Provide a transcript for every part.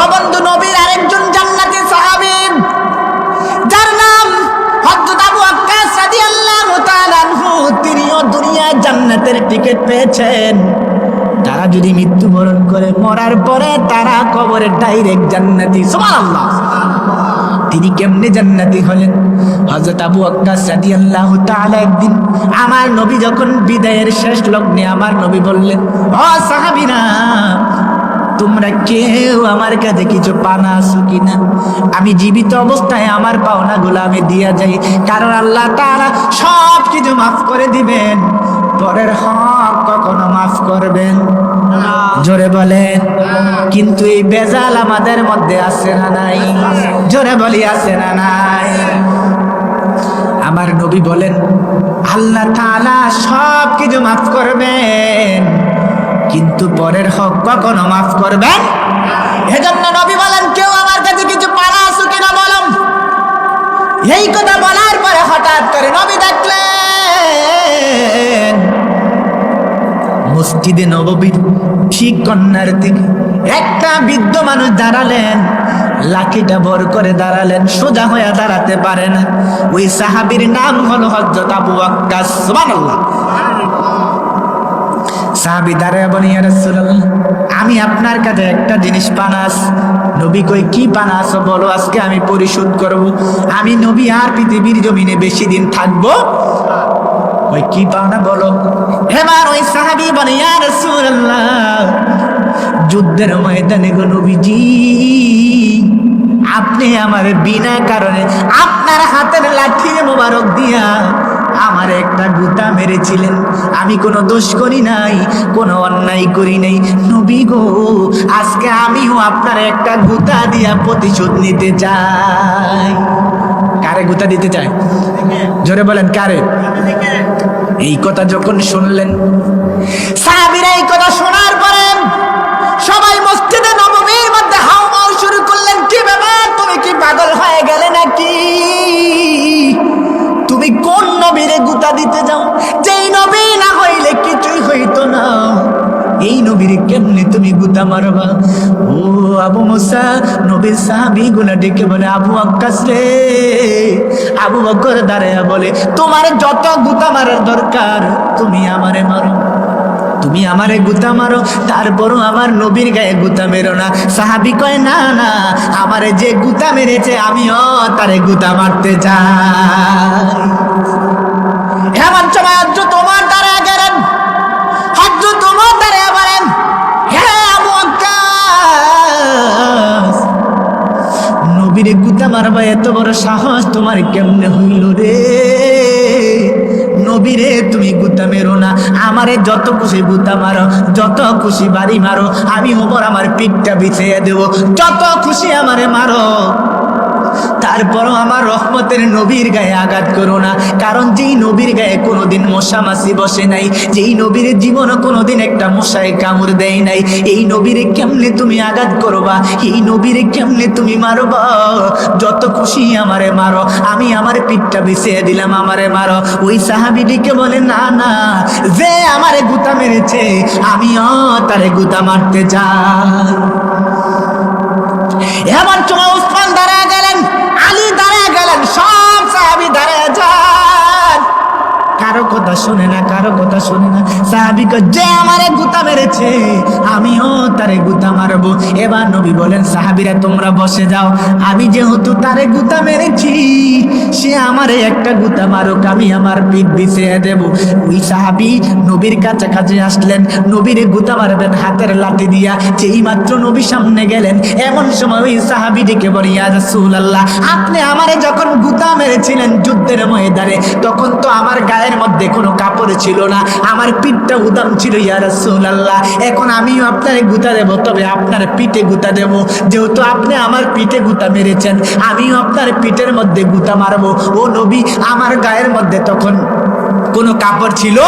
ও বন্ধু নবীর আরেকজন জান্নাতি সাহাবী, যার নাম হযরত আবু ওয়াক্কাস রাদিয়াল্লাহু তাআলা আনহু। তিনিও দুনিয়ায় জান্নাতের টিকিট পেয়েছেন। তারা যদি মৃত্যুবরণ করে মরার পরে তারা কবরে ডাইরেক্ট জান্নাতি, সুবহানাল্লাহ। তিনি কেমনে জান্নাতি হলেন? হযরত আবু ওয়াক্কাস রাদিয়াল্লাহু তাআলা একদিন আমার নবী যখন বিদায়ের শেষ লগ্নে আমার নবী বললেন, ও সাহাবীরা তোমরা কেউ আমার কাছে কিছু পানা আছো কিনা? আমি জীবিত অবস্থায় আমার পাওনাগুলো আমি দিয়া যাই। কারণ আল্লাহ তাআলা সব কিছু মাফ করে দিবেন। পরের হক কখনো মাফ করবেন জোরে বলেন, কিন্তু এই বেজাল আমাদের মধ্যে আছে না নাই? জোরে বলি, আছে না নাই? আমার নবী বলেন, আল্লাহ তাআলা সব কিছু মাফ করবেন। কিন্তু পরের হক কখনো মাফ করবেন? এজন্য নবী বলেন, কেউ আমার কাছে কিছু পারা আছো কিনা বলম এই কথা বলার পরে হঠাৎ করে নবী দেখলেন, মসজিদে নববীর ঠিক কন্যার থেকে একটা বৃদ্ধ মানুষ দাঁড়ালেন। লাঠিটা বর করে দাঁড়ালেন, সোজা হয়ে দাঁড়াতে পারে না। ওই সাহাবীর নাম হলো হযরত আবু ওয়াক্কাস সুবহানাল্লাহ। সাহাবি দাঁড়ায় বলে ইয়া আমি আপনার কাছে একটা জিনিস পানাস নবী কই কি পানাস বলো, আজকে আমি পরিশোধ করব। আমি নবী আর পৃথিবীর জমিনে বেশি দিন থাকব। ওই কি পাওনা বলো, এবার ওই সাহাবি বলে, ইয়া যুদ্ধের ময়দানে গো নবীজি, আপনি আমার বিনা কারণে আপনার হাতের লাঠির মোবারক দিয়া আমার একটা গুতা মেরেছিলেন। আমি কোনো দোষ করি নাই, কোনো অন্যায় করি নাই। নবী গো, আজকে আমিও আপনার একটা গুতা দিয়া প্রতিশোধ নিতে চাই। কারে গুতা দিতে চাই জোরে বলেন, কারে? এই কথা যখন শুনলেন কেমনে তুমি গুতা মারবা? ও আবু মুসা, নবীর সাহাবি গুলা ডেকে বলে, আবু আক্কাস রে। আবু বকর দাঁড়ায় বলে, তোমার যত গুতা মারার দরকার, তুমি আমারে মারো। তুমি আমারে গুতা মারো, তারপরও আমার নবীর গায়ে গুতা মেরো না। সাহাবি কয়, না না, আমারে যে গুতা মেরেছে, আমিও তারে গুতা মারতে চাই। এমন সময় নবীরে বা এত বড় সাহস তোমার কেমনে হইল রে? নবীরে তুমি গুতা মেরো না, আমারে যত খুশি গুতা মারো, যত খুশি বাড়ি মারো, আমি ওপর আমার পিঠটা বিছিয়ে দেব। যত খুশি আমারে মারো। তারপরও আমার রহমতের নবীর গায়ে আঘাত করো না। কারণ যেই নবীর গায়ে কোনোদিন মশা মাসি বসে নাই, যেই নবীর জীবনও কোনোদিন একটা মশায় কামড় দেয় নাই। এই নবীরে কেমনে তুমি আঘাত করবা? এই নবীরে কেমনে তুমি মারবা? যত খুশি আমারে মারো। আমি আমার পিঠটা বিছিয়ে দিলাম, আমারে মারো। ওই সাহাবিটিকে বলে, না না, যে আমারে গুতা মেরেছে আমি আমিও তারে গুতা মারতে চাই। এমন সময় উসমান দাঁড়ায় শুনে না কারও কথা শোনে না। সাহাবি যে আমারে গুতা মেরেছে, আমিও তারে গুতা মারবো। এবার নবী বলেন, সাহাবিরা, তোমরা বসে যাও। আমি যেহেতু তারে গুতা মেরেছি, সে আমারে একটা গুতা মারুক, আমি আমার পিঠ দেব। ওই সাহাবি নবীর কাছাকাছি আসলেন। নবীরে গুতা মারবেন হাতের লাঠি দিয়া। যেই মাত্র নবী সামনে গেলেন, এমন সময় ওই সাহাবিটিকে বলি, ইয়া রাসূলুল্লাহ, আপনি আমারে যখন গুতা মেরেছিলেন যুদ্ধের ময়দানে, তখন তো আমার গায়ের মধ্যে কোনো কাপড় ছিল না, আমার পিঠটা উদাম ছিল, ইয়া রাসূলুল্লাহ, এখন আমিও আপনারে গুতা দেব, তবে আপনার পিঠে গুতা দেব। যেহেতু আপনি আমার পিঠে গুতা মেরেছেন, আমিও আপনার পিঠের মধ্যে গুতা মারবো। ও নবী, আমার গায়ের মধ্যে তখন কোনো কাপড় ছিল?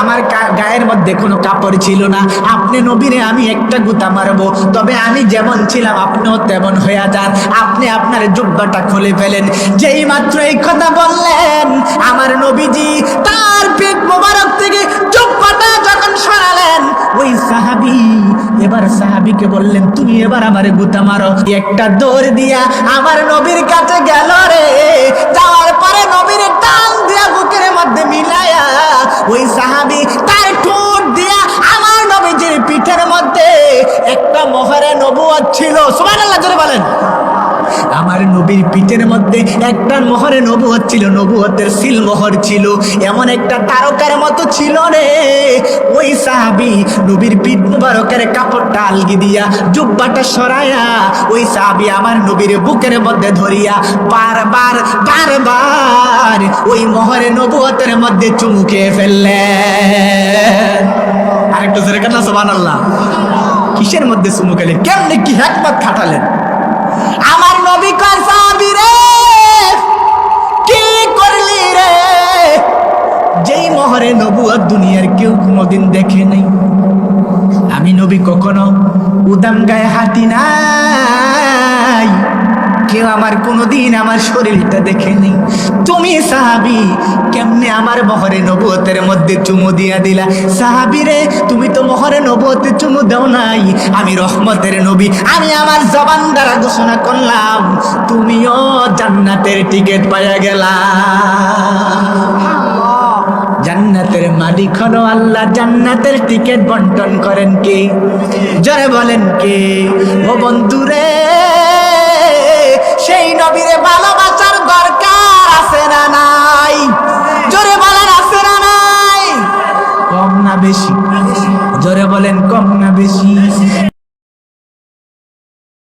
আমার গায়ের মধ্যে কোনো কাপড় ছিল না। আপনি নবীরে, আমি একটা গুতা মারবো, তবে আমি যেমন ছিলাম, আপনিও তেমন হয়ে যান। আপনি আপনার জুব্বাটা খুলে ফেলেন। যেই মাত্র এই কথা বললেন, আমার নবীজি সাহাবিকে বললেন, তুমি এবার আমারে গুতা মারো। একটা দৌড় দিয়া আমার নবীর কাছে গেল রে। যাওয়ার পরে নবীর টান দিয়া বুকের মধ্যে মিলায়া ওই সাহাবি তার ঠোঁট দিয়া আমার নবীজির পিঠের মধ্যে একটা মোহরে নবুয়ত ছিল। সুবহানাল্লাহ, জোরে বলেন। আমার নবীর পিঠের মধ্যে একটা মোহরে নবুয়ত ছিল নবুয়তের সিল মোহর ছিল। এমন একটা তারকার মতো ছিল রে। ওই সাহাবি নবীর পিঠ মুবারকের কাপড়টা আলগি দিয়া জুব্বাটা সরায়া ওই সাহাবি আমার নবীর বুকের মধ্যে ধরিয়া বারবার বারবার ওই মোহরে নবুয়তের মধ্যে চুমুকে ফেললে। আরেকটু জোরে কান্না, সুবহানাল্লাহ। কিসের মধ্যে চুমু খেলে? কেমনে কি হ্যাকমত খাটালেন? আমার যেই মহরে নবুয়ত দুনিয়ার কেউ কোনোদিন দেখে নাই। আমি নবী কখনো উদাম গায়ে হাঁটি নাই। কেউ আমার কোনোদিন আমার শরীরটা দেখে নেই। তুমি সাহাবি, কেমনে আমার মহরে নবুয়তের মধ্যে চুমু দিয়া দিলা? সাহাবি রে, তুমি তো মহরে নবুয়তে চুমু দাও নাই। আমি রহমতের নবী, আমি আমার জবান দ্বারা ঘোষণা করলাম, তুমিও জান্নাতের টিকিট পাইয়া গেলা। মালিক আল্লাহ জান্নাতের টিকিট বন্টন করেন কে? যারা বলেন কে? ও বন্ধুরে, সেই নবীরে ভালোবাসার দরকার আছে না নাই? জোরে বলার আছে না নাই? কম না বেশি। জোরে বলেন কম না বেশি।